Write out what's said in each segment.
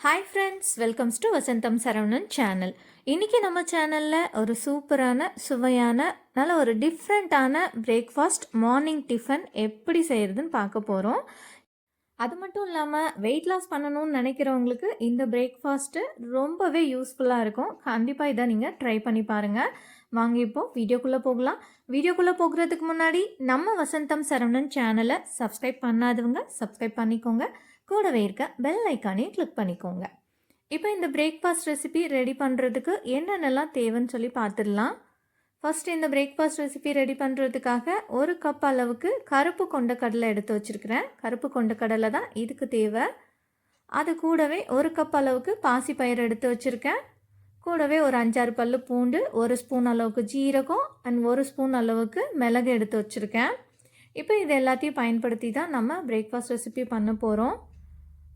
Hi friends welcomes to Vasantham Saravanan channel இன்றைக்கி நம்ம சேனலில் ஒரு சூப்பரான சுவையான நல்ல ஒரு டிஃப்ரெண்ட்டான பிரேக்ஃபாஸ்ட் மார்னிங் டிஃபன் எப்படி செய்கிறதுன்னு பார்க்க போகிறோம் அது மட்டும் இல்லாமல் வெயிட் லாஸ் பண்ணணும்னு நினைக்கிறவங்களுக்கு இந்த பிரேக்ஃபாஸ்ட்டு ரொம்பவே யூஸ்ஃபுல்லாக இருக்கும். கண்டிப்பாக இதை நீங்கள் ட்ரை பண்ணி பாருங்கள் வாங்க இப்போ வீடியோக்குள்ளே போகலாம். வீடியோக்குள்ளே போகிறதுக்கு முன்னாடி நம்ம வசந்தம் சரவணன் சேனலை சப்ஸ்கிரைப் பண்ணாதவங்க சப்ஸ்கிரைப் பண்ணிக்கோங்க. கூடவே இருக்க பெல் ஐக்கானையும் கிளிக் பண்ணிக்கோங்க. இப்போ இந்த பிரேக்ஃபாஸ்ட் ரெசிபி ரெடி பண்ணுறதுக்கு என்னென்னலாம் தேவைன்னு சொல்லி பார்த்துடலாம். ஃபஸ்ட்டு இந்த பிரேக்ஃபாஸ்ட் ரெசிபி ரெடி பண்ணுறதுக்காக ஒரு கப் அளவுக்கு கருப்பு கொண்ட கடலை எடுத்து வச்சுருக்கிறேன். கருப்பு கொண்ட கடலை தான் இதுக்கு தேவை. அது கூடவே ஒரு கப் அளவுக்கு பாசிப்பயிறு எடுத்து வச்சுருக்கேன். கூடவே ஒரு அஞ்சாறு பல் பூண்டு ஒரு ஸ்பூன் அளவுக்கு ஜீரகம் அண்ட் ஒரு ஸ்பூன் அளவுக்கு மிளகு எடுத்து வச்சுருக்கேன். இப்போ இது எல்லாத்தையும் பயன்படுத்தி தான் நம்ம பிரேக்ஃபாஸ்ட் ரெசிபி பண்ண போகிறோம்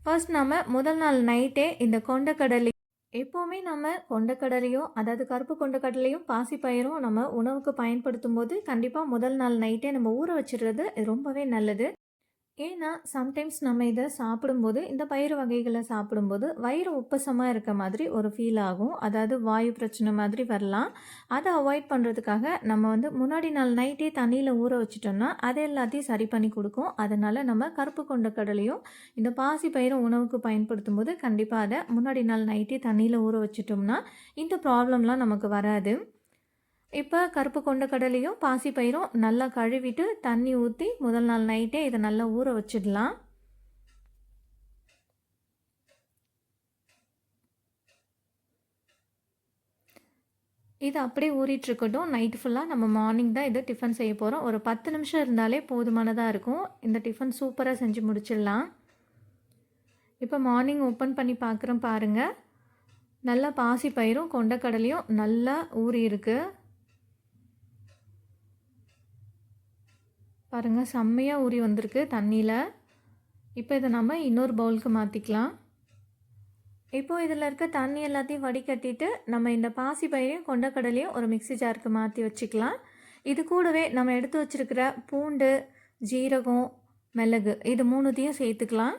ஃபர்ஸ்ட் நம்ம முதல் நாள் நைட்டே இந்த கொண்டக்கடலை எப்போவுமே நம்ம கொண்டக்கடலையும் அதாவது கருப்பு கொண்டக்கடலையும் பாசிப்பயிரும் நம்ம உணவுக்கு பயன்படுத்தும் போது கண்டிப்பாக முதல் நாள் நைட்டே நம்ம ஊற வச்சிடுறது ரொம்பவே நல்லது. ஏன்னா சம்டைம்ஸ் நம்ம இதை சாப்பிடும்போது இந்த பயிறு வகைகளை சாப்பிடும்போது வயிறு உப்பசமாக இருக்க மாதிரி ஒரு ஃபீல் ஆகும். அதாவது வாயு பிரச்சனை மாதிரி வரலாம். அதை அவாய்ட் பண்ணுறதுக்காக நம்ம வந்து முன்னாடி நாள் நைட்டே தண்ணியில் ஊற வச்சிட்டோம்னா அதை எல்லாத்தையும் சரி பண்ணி கொடுக்கும். அதனால் நம்ம கருப்பு கொண்ட கடலையும் இந்த பாசி பயிரும் உணவுக்கு பயன்படுத்தும் போது கண்டிப்பாக அதை முன்னாடி நாள் நைட்டே தண்ணியில் ஊற வச்சிட்டோம்னா இந்த ப்ராப்ளம்லாம் நமக்கு வராது. இப்போ கருப்பு கொண்ட கடலையும் பாசிப்பயிரும் நல்லா கழுவிட்டு தண்ணி ஊற்றி முதல் நாள் நைட்டே இதை நல்லா ஊற வச்சிடலாம். இது அப்படியே ஊறிட்டுருக்கட்டும் நைட் ஃபுல்லாக நம்ம மார்னிங் தான் இது டிஃபன் செய்ய போகிறோம் ஒரு பத்து நிமிஷம் இருந்தாலே போதுமானதாக இருக்கும். இந்த டிஃபன் சூப்பராக செஞ்சு முடிச்சிடலாம். இப்போ மார்னிங் ஓப்பன் பண்ணி பார்க்குறோம் பாருங்கள் நல்லா பாசி பயிரும் கொண்டக்கடலையும் நல்லா ஊறி இருக்குது பாருங்கள் செம்மையாக ஊறி வந்திருக்கு தண்ணியில். இப்போ இதை நம்ம இன்னொரு பவுலுக்கு மாற்றிக்கலாம் இப்போது இதில் இருக்க தண்ணி எல்லாத்தையும் வடிகட்டிட்டு நம்ம இந்த பாசி பயிரையும் கொண்டக்கடலையும் ஒரு மிக்சி ஜாருக்கு மாற்றி வச்சுக்கலாம். இது கூடவே நம்ம எடுத்து வச்சுருக்கிற பூண்டு ஜீரகம் மிளகு இது மூணுத்தையும் சேர்த்துக்கலாம்.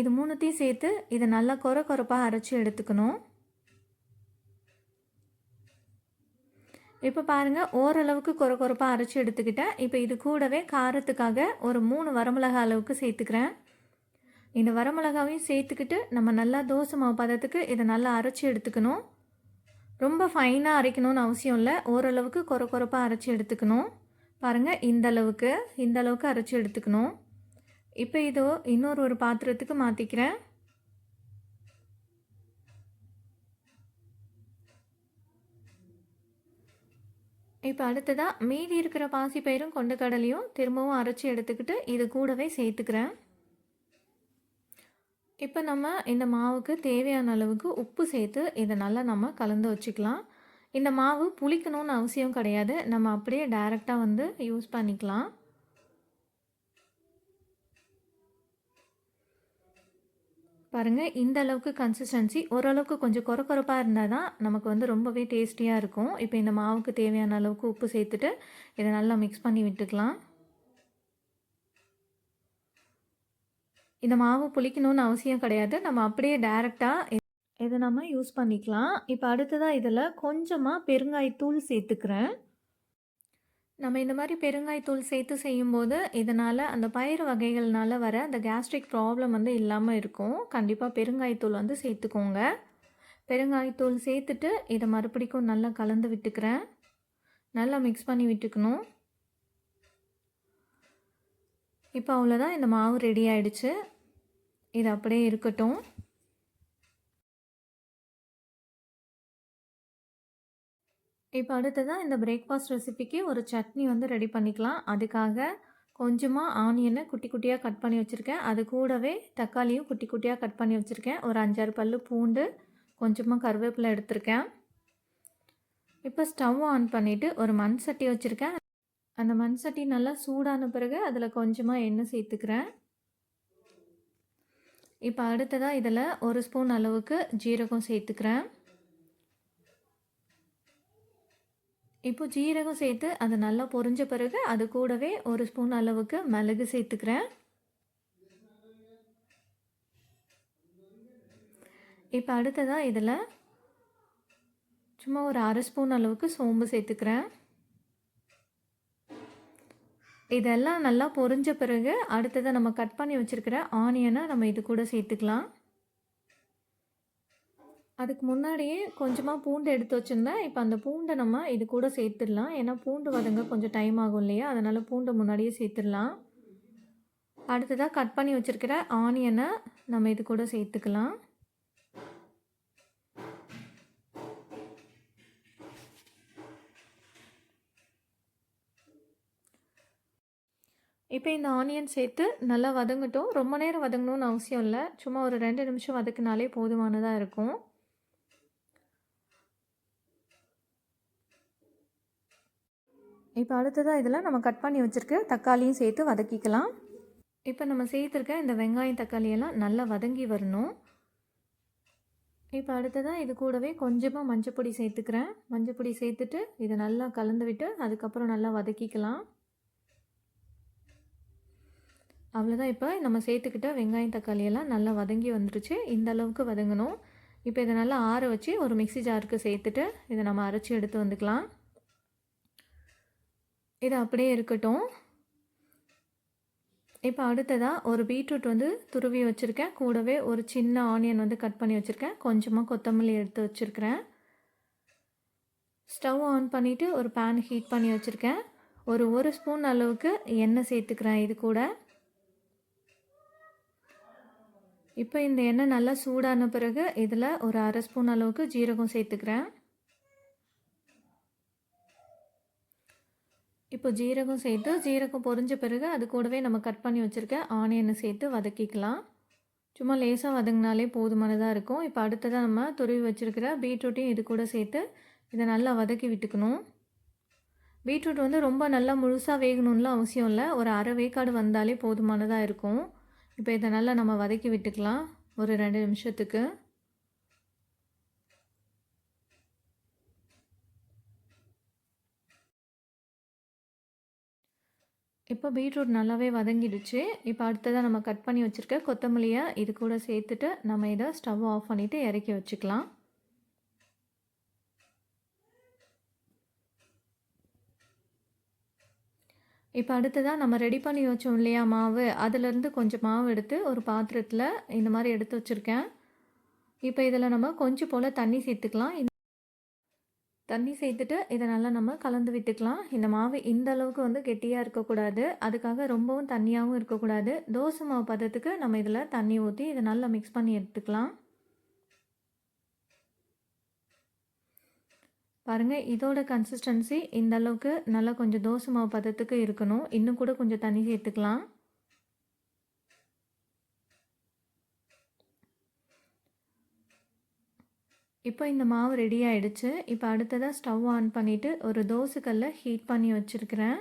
இது மூணுத்தையும் சேர்த்து இதை நல்லா கொர கொரப்பாக அரைச்சி எடுத்துக்கணும். இப்போ பாருங்கள் ஓரளவுக்கு கொர கொரப்பாக அரைச்சி எடுத்துக்கிட்டேன். இப்போ இது கூடவே காரத்துக்காக ஒரு மூணு வரமிளகா அளவுக்கு சேர்த்துக்கிறேன். இந்த வரமிளகாவையும் சேர்த்துக்கிட்டு நம்ம நல்லா தோசை மாவு பதத்துக்கு இதை நல்லா அரைச்சி எடுத்துக்கணும். ரொம்ப ஃபைனாக அரைக்கணும்னு அவசியம் இல்லை. ஓரளவுக்கு கொர கொரப்பாக அரைச்சி எடுத்துக்கணும். பாருங்கள் இந்த அளவுக்கு இந்த அளவுக்கு அரைச்சி எடுத்துக்கணும். இப்போ இதோ இன்னொரு ஒரு பாத்திரத்துக்கு மாற்றிக்கிறேன் இப்போ அடுத்ததாக மீதி இருக்கிற பாசிப்பயிரும் கொண்டக்கடலையும் திரும்பவும் அரைச்சி எடுத்துக்கிட்டு இது கூடவே சேர்த்துக்கிறேன். இப்போ நம்ம இந்த மாவுக்கு தேவையான அளவுக்கு உப்பு சேர்த்து இதை நல்லா நம்ம கலந்து வச்சுக்கலாம். இந்த மாவு புளிக்கணும்னு அவசியம் கிடையாது. நம்ம அப்படியே டைரெக்டாக வந்து யூஸ் பண்ணிக்கலாம். பாருங்கள் இந்த அளவுக்கு கன்சிஸ்டன்சி ஓரளவுக்கு கொஞ்சம் குறை குறைப்பாக இருந்தால் தான் நமக்கு வந்து ரொம்பவே டேஸ்டியாக இருக்கும். இப்போ இந்த மாவுக்கு தேவையான அளவுக்கு உப்பு சேர்த்துட்டு இதை நல்லா மிக்ஸ் பண்ணி விட்டுக்கலாம். இந்த மாவு புளிக்கணும்னு அவசியம் கிடையாது. நம்ம அப்படியே டைரெக்டாக இதை நம்ம யூஸ் பண்ணிக்கலாம். இப்போ அடுத்ததாக இதில் கொஞ்சமாக பெருங்காயத்தூள் சேர்த்துக்கிறேன். நம்ம இந்த மாதிரி பெருங்காய்த்தூள் சேர்த்து செய்யும்போது இதனால் அந்த பயிறு வகைகள்னால வர அந்த கேஸ்ட்ரிக் ப்ராப்ளம் வந்து இல்லாமல் இருக்கும். கண்டிப்பாக பெருங்காய்த்தூள் வந்து சேர்த்துக்கோங்க. பெருங்காய்த்தூள் சேர்த்துட்டு இதை மறுபடிக்கும் நல்லா கலந்து விட்டுக்கிறேன். நல்லா மிக்ஸ் பண்ணி விட்டுக்கணும். இப்போ அவ்வளோதான் இந்த மாவு ரெடி ஆயிடுச்சு. இது அப்படியே இருக்கட்டும். இப்போ அடுத்ததாக இந்த பிரேக்ஃபாஸ்ட் ரெசிபிக்கு ஒரு சட்னி வந்து ரெடி பண்ணிக்கலாம். அதுக்காக கொஞ்சமாக ஆனியனை குட்டி குட்டியாக கட் பண்ணி வச்சுருக்கேன். அது கூடவே தக்காளியும் குட்டி குட்டியாக கட் பண்ணி வச்சுருக்கேன். ஒரு அஞ்சாறு பல் பூண்டு கொஞ்சமாக கருவேப்பிலை எடுத்திருக்கேன். இப்போ ஸ்டவ் ஆன் பண்ணிவிட்டு ஒரு மண் சட்டி வச்சுருக்கேன். அந்த மண் சட்டி நல்லா சூடான பிறகு அதில் கொஞ்சமாக எண்ணெய் சேர்த்துக்கிறேன். இப்போ அடுத்ததாக இதில் ஒரு ஸ்பூன் அளவுக்கு ஜீரகம் சேர்த்துக்கிறேன். இப்போ ஜீரகம் சேர்த்து அதை நல்லா பொரிஞ்ச பிறகு அது கூடவே ஒரு ஸ்பூன் அளவுக்கு மிளகு சேர்த்துக்கிறேன். இப்போ அடுத்ததாக இதில் சும்மா ஒரு அரை ஸ்பூன் அளவுக்கு சோம்பு சேர்த்துக்கிறேன். இதெல்லாம் நல்லா பொரிஞ்ச பிறகு அடுத்ததை நம்ம கட் பண்ணி வச்சுருக்கிற ஆனியனை நம்ம இது கூட சேர்த்துக்கலாம். அதுக்கு முன்னாடியே கொஞ்சமாக பூண்டு எடுத்து வச்சுருந்தேன் இப்போ அந்த பூண்டை நம்ம இது கூட சேர்த்துடலாம். ஏன்னா பூண்டு வதங்க கொஞ்சம் டைம் ஆகும் இல்லையா? அதனால் பூண்டை முன்னாடியே சேர்த்துடலாம். அடுத்ததாக கட் பண்ணி வச்சுருக்கிற ஆனியனை நம்ம இது கூட சேர்த்துக்கலாம். இப்போ இந்த ஆனியன் சேர்த்து நல்லா வதங்கட்டும். ரொம்ப நேரம் வதங்கணும்னு அவசியம் இல்லை. சும்மா ஒரு ரெண்டு நிமிஷம் வதக்குனாலே போதுமானதாக இருக்கும். இப்போ அடுத்ததாக இதில் நம்ம கட் பண்ணி வச்சுருக்க தக்காளியும் சேர்த்து வதக்கிக்கலாம். இப்போ நம்ம சேர்த்துருக்க இந்த வெங்காயம் தக்காளியெல்லாம் நல்லா வதங்கி வரணும். இப்போ அடுத்ததாக இது கூடவே கொஞ்சமாக மஞ்சப்பொடி சேர்த்துக்கிறேன். மஞ்சப்பொடி சேர்த்துட்டு இதை நல்லா கலந்து விட்டு அதுக்கப்புறம் நல்லா வதக்கிக்கலாம். அவ்வளோதான் இப்போ நம்ம சேர்த்துக்கிட்ட வெங்காயம் தக்காளியெல்லாம் நல்லா வதங்கி வந்துடுச்சு இந்த அளவுக்கு வதங்கணும். இப்போ இதை நல்லா ஆற வச்சு ஒரு மிக்சி ஜாருக்கு சேர்த்துட்டு இதை நம்ம அரைச்சி எடுத்து வந்துக்கலாம். இது அப்படியே இருக்கட்டும். இப்போ அடுத்ததாக ஒரு பீட்ரூட் வந்து துருவி வச்சுருக்கேன். கூடவே ஒரு சின்ன ஆனியன் வந்து கட் பண்ணி வச்சுருக்கேன். கொஞ்சமாக கொத்தமல்லி எடுத்து வச்சுருக்கிறேன். ஸ்டவ் ஆன் பண்ணிவிட்டு ஒரு பேன் ஹீட் பண்ணி வச்சுருக்கேன். ஒரு ஒரு ஸ்பூன் அளவுக்கு எண்ணெய் சேர்த்துக்கிறேன் இது கூட. இப்போ இந்த எண்ணெய் நல்லா சூடான பிறகு இதில் ஒரு அரை ஸ்பூன் அளவுக்கு ஜீரகம் சேர்த்துக்கிறேன். இப்போ ஜீரகம் சேர்த்து ஜீரகம் பொரிஞ்ச பிறகு அது கூடவே நம்ம கட் பண்ணி வச்சுருக்க ஆனியனை சேர்த்து வதக்கிக்கலாம். சும்மா லேசாக வதங்கினாலே போதுமானதாக இருக்கும். இப்போ அடுத்ததாக நம்ம துருவி வச்சுருக்கிற பீட்ரூட்டையும் இது கூட சேர்த்து இதை நல்லா வதக்கி விட்டுக்கணும். பீட்ரூட் வந்து ரொம்ப நல்லா முழுசாக வேகணும்லாம் அவசியம் இல்லை. ஒரு அரை வேக்காடு வந்தாலே போதுமானதாக இருக்கும். இப்போ இதை நல்லா நம்ம வதக்கி விட்டுக்கலாம். ஒரு ரெண்டு நிமிஷத்துக்கு. இப்போ பீட்ரூட் நல்லாவே வதங்கிடுச்சு. இப்போ அடுத்ததாக நம்ம கட் பண்ணி வச்சுருக்க கொத்தமல்லியை இது கூட சேர்த்துட்டு நம்ம இதை ஸ்டவ் ஆஃப் பண்ணிவிட்டு இறக்கி வச்சுக்கலாம். இப்போ அடுத்ததாக நம்ம ரெடி பண்ணி வச்சோம் இல்லையா மாவு? அதிலேருந்து கொஞ்சம் மாவு எடுத்து ஒரு பாத்திரத்தில் இந்த மாதிரி எடுத்து வச்சுருக்கேன். இப்போ இதில் நம்ம கொஞ்சம் போல் தண்ணி சேர்த்துக்கலாம். தண்ணி சேர்த்துட்டு இதை நல்லா நம்ம கலந்து விட்டுக்கலாம். இந்த மாவு இந்த அளவுக்கு வந்து கெட்டியாக இருக்கக்கூடாது. அதுக்காக ரொம்பவும் தண்ணியாகவும் இருக்கக்கூடாது. தோசை மாவு பதத்துக்கு நம்ம இதில் தண்ணி ஊற்றி இதை நல்லா மிக்ஸ் பண்ணி எடுத்துக்கலாம். பாருங்கள் இதோட கன்சிஸ்டன்சி இந்த அளவுக்கு நல்லா கொஞ்சம் தோசை மாவு பதத்துக்கு இருக்கணும். இன்னும் கூட கொஞ்சம் தண்ணி சேர்த்துக்கலாம். இப்போ இந்த மாவு ரெடி ஆகிடுச்சு இப்போ அடுத்ததாக ஸ்டவ் ஆன் பண்ணிவிட்டு ஒரு தோசைக்கல்லை ஹீட் பண்ணி வச்சுருக்கிறேன்.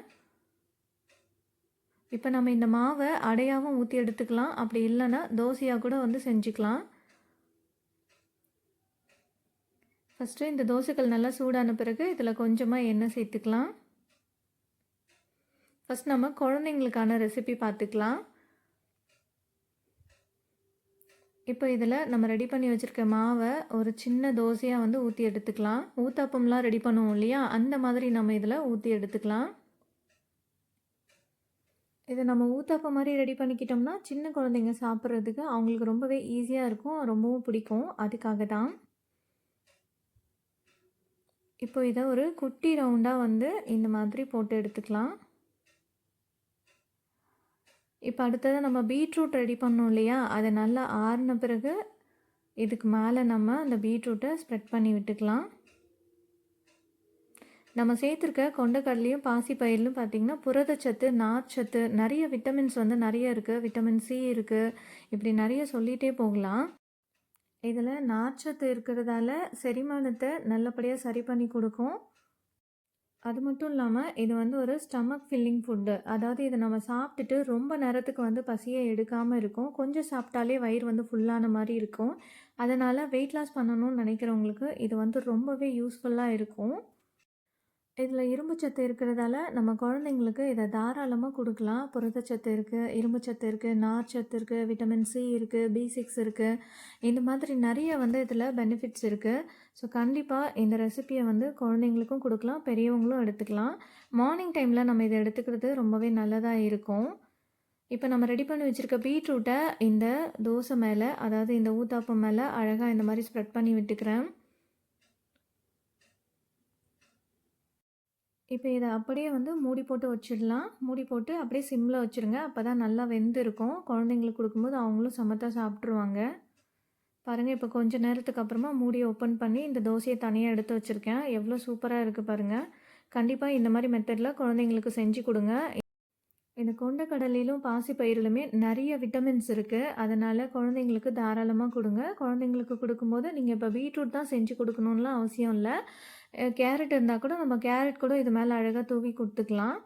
இப்போ நம்ம இந்த மாவை அடையாகவும் ஊற்றி எடுத்துக்கலாம். அப்படி இல்லைன்னா தோசையாக கூட வந்து செஞ்சுக்கலாம். ஃபஸ்ட்டு இந்த தோசைக்கல் நல்லா சூடான பிறகு இதில் கொஞ்சமாக எண்ணெய் சேர்த்துக்கலாம். ஃபஸ்ட் நம்ம குழந்தைங்களுக்கான ரெசிபி பார்த்துக்கலாம். இப்போ இதில் நம்ம ரெடி பண்ணி வச்சுருக்க மாவை ஒரு சின்ன தோசையாக வந்து ஊற்றி எடுத்துக்கலாம். ஊத்தாப்பம்லாம் ரெடி பண்ணுவோம் இல்லையா? அந்த மாதிரி நம்ம இதில் ஊற்றி எடுத்துக்கலாம். இதை நம்ம ஊத்தாப்பம் மாதிரி ரெடி பண்ணிக்கிட்டோம்னா சின்ன குழந்தைங்க சாப்பிட்றதுக்கு அவங்களுக்கு ரொம்பவே ஈஸியாக இருக்கும் ரொம்பவும் பிடிக்கும். அதுக்காக தான். இப்போ இதை ஒரு குட்டி ரவுண்டாக வந்து இந்த மாதிரி போட்டு எடுத்துக்கலாம். இப்போ அடுத்ததை நம்ம பீட்ரூட் ரெடி பண்ணோம் இல்லையா? அதை நல்லா ஆறின பிறகு இதுக்கு மேலே நம்ம அந்த பீட்ரூட்டை ஸ்ப்ரெட் பண்ணி விட்டுக்கலாம். நம்ம சேர்த்துருக்க கொண்டக்கடலையும் பாசிப்பயிலும் பார்த்திங்கன்னா புரதச்சத்து நார்ச்சத்து நிறைய விட்டமின்ஸ் வந்து நிறைய இருக்குது விட்டமின் சி இருக்குது இப்படி நிறைய சொல்லிகிட்டே போகலாம். இதில் நார்ச்சத்து இருக்கிறதால செரிமானத்தை நல்லபடியாக சரி பண்ணி கொடுக்கும். அது மட்டும் இல்லாமல் இது வந்து ஒரு ஸ்டமக் ஃபில்லிங் ஃபுட்டு அதாவது இதை நம்ம சாப்பிட்டுட்டு ரொம்ப நேரத்துக்கு வந்து பசியை எடுக்காமல் இருக்கும். கொஞ்சம் சாப்பிட்டாலே வயிறு வந்து ஃபுல்லான மாதிரி இருக்கும். அதனால் வெயிட் லாஸ் பண்ணணும்னு நினைக்கிறவங்களுக்கு இது வந்து ரொம்பவே யூஸ்ஃபுல்லாக இருக்கும். இதில் இரும்பு சத்து இருக்கிறதால நம்ம குழந்தைங்களுக்கு இதை தாராளமாக கொடுக்கலாம். புரதச்சத்து இருக்குது இரும்பு சத்து இருக்குது நார் சத்து இருக்குது விட்டமின் சி இருக்குது பி சிக்ஸ் இருக்குது இந்த மாதிரி நிறைய வந்து இதில் பெனிஃபிட்ஸ் இருக்குது ஸோ கண்டிப்பாக இந்த ரெசிபியை வந்து குழந்தைங்களுக்கும் கொடுக்கலாம் பெரியவங்களும் எடுத்துக்கலாம். மார்னிங் டைமில் நம்ம இதை எடுத்துக்கிறது ரொம்பவே நல்லதாக இருக்கும். இப்போ நம்ம ரெடி பண்ணி வச்சுருக்க பீட்ரூட்டை இந்த தோசை மேலே அதாவது இந்த ஊத்தாப்பம் மேலே அழகாக இந்த மாதிரி ஸ்ப்ரெட் பண்ணி விட்டுக்கிறேன். இப்போ இதை அப்படியே வந்து மூடி போட்டு வச்சிடலாம். மூடி போட்டு அப்படியே சிம்மில் வச்சுருங்க. அப்போ தான் நல்லா வெந்து இருக்கும் குழந்தைங்களுக்கு கொடுக்கும்போது அவங்களும் சமத்தாக சாப்பிட்ருவாங்க பாருங்கள் இப்போ கொஞ்சம் நேரத்துக்கு அப்புறமா மூடியை ஓப்பன் பண்ணி இந்த தோசையை தனியாக எடுத்து வச்சுருக்கேன். எவ்வளோ சூப்பராக இருக்குது பாருங்கள் கண்டிப்பாக இந்த மாதிரி மெத்தடில் குழந்தைங்களுக்கு செஞ்சு கொடுங்க. இந்த கொண்டக்கடலையிலும் பாசிப்பயிரிலுமே நிறைய விட்டமின்ஸ் இருக்குது அதனால் குழந்தைங்களுக்கு தாராளமாக கொடுங்க. குழந்தைங்களுக்கு கொடுக்கும்போது நீங்கள் இப்போ பீட்ரூட் தான் செஞ்சு கொடுக்கணுன்லாம் அவசியம் இல்லை. கேரட் இருந்தால் கூட நம்ம கேரட் கூட இது மேலே அழகாக தூவி கொடுத்துக்கலாம்.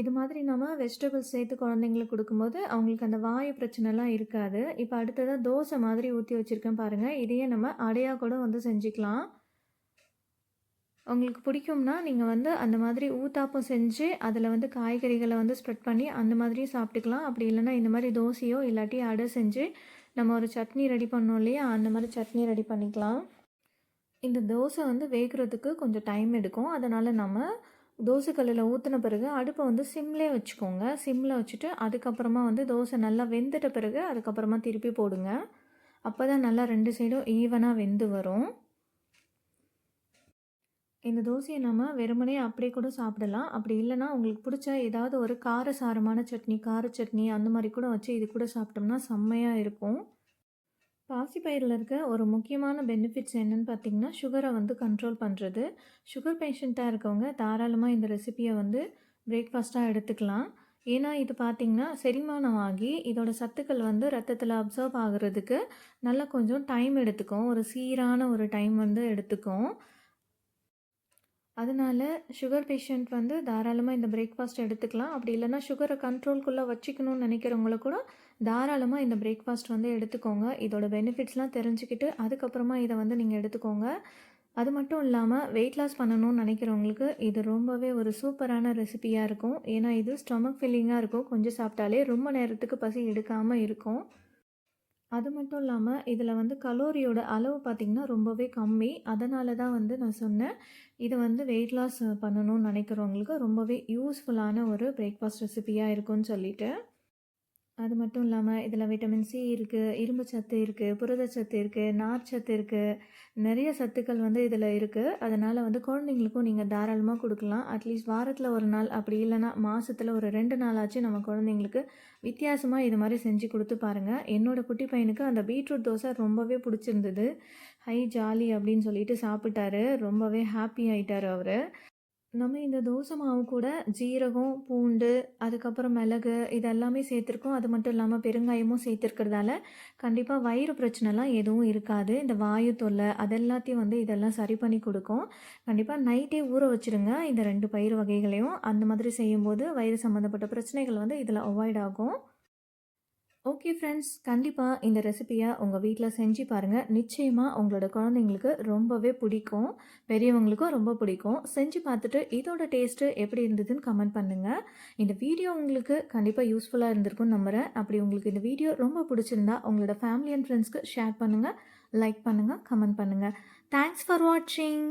இது மாதிரி நம்ம வெஜிடபிள்ஸ் சேர்த்து குழந்தைங்களுக்கு கொடுக்கும்போது அவங்களுக்கு அந்த வாயு பிரச்சனைலாம் இருக்காது. இப்போ அடுத்ததாக தோசை மாதிரி ஊற்றி வச்சுருக்கேன் பாருங்கள் இதையே நம்ம அடையாக கூட வந்து செஞ்சுக்கலாம். உங்களுக்கு பிடிக்கும்னா நீங்கள் வந்து அந்த மாதிரி ஊத்தாப்பம் செஞ்சு அதில் வந்து காய்கறிகளை வந்து ஸ்ப்ரெட் பண்ணி அந்த மாதிரியும் சாப்பிட்டுக்கலாம். அப்படி இல்லைனா இந்த மாதிரி தோசையோ இல்லாட்டி அடை செஞ்சு நம்ம ஒரு சட்னி ரெடி பண்ணோம் இல்லையா? அந்த மாதிரி சட்னி ரெடி பண்ணிக்கலாம். இந்த தோசை வந்து வேகிறதுக்கு கொஞ்சம் டைம் எடுக்கும். அதனால் நம்ம தோசைக்கல்லில் ஊற்றின பிறகு அடுப்பை வந்து சிம்லே வச்சுக்கோங்க. சிம்மில் வச்சுட்டு அதுக்கப்புறமா வந்து தோசை நல்லா வெந்துட்ட பிறகு அதுக்கப்புறமா திருப்பி போடுங்க. அப்போ தான் நல்லா ரெண்டு சைடும் ஈவனாக வெந்து வரும். இந்த தோசையை நம்ம வெறுமனே அப்படியே கூட சாப்பிடலாம். அப்படி இல்லைனா உங்களுக்கு பிடிச்ச ஏதாவது ஒரு காரசாரமான சட்னி கார சட்னி அந்த மாதிரி கூட வச்சு இது கூட சாப்பிட்டோம்னா செம்மையாக இருக்கும். பாசிப்பயிரில் இருக்க ஒரு முக்கியமான பெனிஃபிட்ஸ் என்னென்னு பார்த்தீங்கன்னா சுகரை வந்து கண்ட்ரோல் பண்ணுறது சுகர் பேஷண்ட்டாக இருக்கவங்க தாராளமாக இந்த ரெசிப்பியை வந்து பிரேக்ஃபாஸ்ட்டாக எடுத்துக்கலாம். ஏன்னா இது பார்த்திங்கன்னா செரிமானம் ஆகி இதோட சத்துக்கள் வந்து ரத்தத்தில் அப்சர்வ் ஆகுறதுக்கு நல்லா கொஞ்சம் டைம் எடுத்துக்கும். ஒரு சீரான ஒரு டைம் வந்து எடுத்துக்கும். அதனால சுகர் பேஷண்ட் வந்து தாராளமாக இந்த பிரேக்ஃபாஸ்ட் எடுத்துக்கலாம். அப்படி இல்லைனா சுகரை கண்ட்ரோல்குள்ளே வச்சுக்கணும்னு நினைக்கிறவங்கள கூட தாராளமாக இந்த பிரேக்ஃபாஸ்ட் வந்து எடுத்துக்கோங்க. இதோட பெனிஃபிட்ஸ்லாம் தெரிஞ்சுக்கிட்டு அதுக்கப்புறமா இதை வந்து நீங்கள் எடுத்துக்கோங்க. அது மட்டும் இல்லாமல் வெயிட் லாஸ் பண்ணணும்னு நினைக்கிறவங்களுக்கு இது ரொம்பவே ஒரு சூப்பரான ரெசிபியாக இருக்கும். ஏன்னா இது ஸ்டொமக் ஃபில்லிங்காக இருக்கும். கொஞ்சம் சாப்பிட்டாலே ரொம்ப நேரத்துக்கு பசி எடுக்காமல் இருக்கும். அது மட்டும் இல்லாமல் இதில் வந்து கலோரியோட அளவு பார்த்திங்கன்னா ரொம்பவே கம்மி. அதனால தான் வந்து நான் சொன்னேன். இது வந்து வெயிட் லாஸ் பண்ணணும்னு நினைக்கிறவங்களுக்கு ரொம்பவே யூஸ்ஃபுல்லான ஒரு பிரேக்ஃபாஸ்ட் ரெசிபியாக இருக்கும்னு சொல்லிட்டு. அது மட்டும் இல்லாமல் இதில் விட்டமின் சி இருக்குது இரும்பு சத்து இருக்குது புரதச்சத்து இருக்குது நார் சத்து இருக்குது நிறைய சத்துக்கள் வந்து இதில் இருக்குது அதனால் வந்து குழந்தைங்களுக்கும் நீங்கள் தாராளமாக கொடுக்கலாம். அட்லீஸ்ட் வாரத்தில் ஒரு நாள் அப்படி இல்லைனா மாதத்தில் ஒரு ரெண்டு நாளாச்சும் நம்ம குழந்தைங்களுக்கு வித்தியாசமாக இது மாதிரி செஞ்சு கொடுத்து பாருங்கள் என்னோடய குட்டி பையனுக்கு அந்த பீட்ரூட் தோசை ரொம்பவே பிடிச்சிருந்தது. ஹை ஜாலி அப்படின்னு சொல்லிட்டு சாப்பிட்டாரு. ரொம்பவே ஹாப்பி ஆகிட்டார் அவர். நம்ம இந்த தோசை மாவு கூட ஜீரகம் பூண்டு அதுக்கப்புறம் மிளகு இதெல்லாமே சேர்த்துருக்கோம். அது மட்டும் இல்லாமல் பெருங்காயமும் சேர்த்துருக்கிறதால கண்டிப்பாக வயிறு பிரச்சனைலாம் எதுவும் இருக்காது. இந்த வாயு தொல்லை அதெல்லாத்தையும் வந்து இதெல்லாம் சரி பண்ணி கொடுக்கும். கண்டிப்பாக நைட்டே ஊற வச்சுருங்க. இந்த ரெண்டு பயிர் வகைகளையும் அந்த மாதிரி செய்யும்போது வயிறு சம்மந்தப்பட்ட பிரச்சனைகள் வந்து இதில் அவாய்ட் ஆகும். ஓகே ஃப்ரெண்ட்ஸ் கண்டிப்பாக இந்த ரெசிப்பியை உங்கள் வீட்டில் செஞ்சு பாருங்கள் நிச்சயமாக உங்களோட குழந்தைங்களுக்கு ரொம்பவே பிடிக்கும். பெரியவங்களுக்கும் ரொம்ப பிடிக்கும். செஞ்சு பார்த்துட்டு இதோட டேஸ்ட்டு எப்படி இருந்ததுன்னு கமெண்ட் பண்ணுங்கள் இந்த வீடியோ உங்களுக்கு கண்டிப்பாக யூஸ்ஃபுல்லாக இருந்திருக்கும்னு நம்புகிறேன் அப்படி உங்களுக்கு இந்த வீடியோ ரொம்ப பிடிச்சிருந்தா உங்களோட ஃபேமிலி அண்ட் ஃப்ரெண்ட்ஸ்க்கு ஷேர் பண்ணுங்கள் லைக் பண்ணுங்கள் கமெண்ட் பண்ணுங்கள் தேங்க்ஸ் ஃபார் வாட்சிங்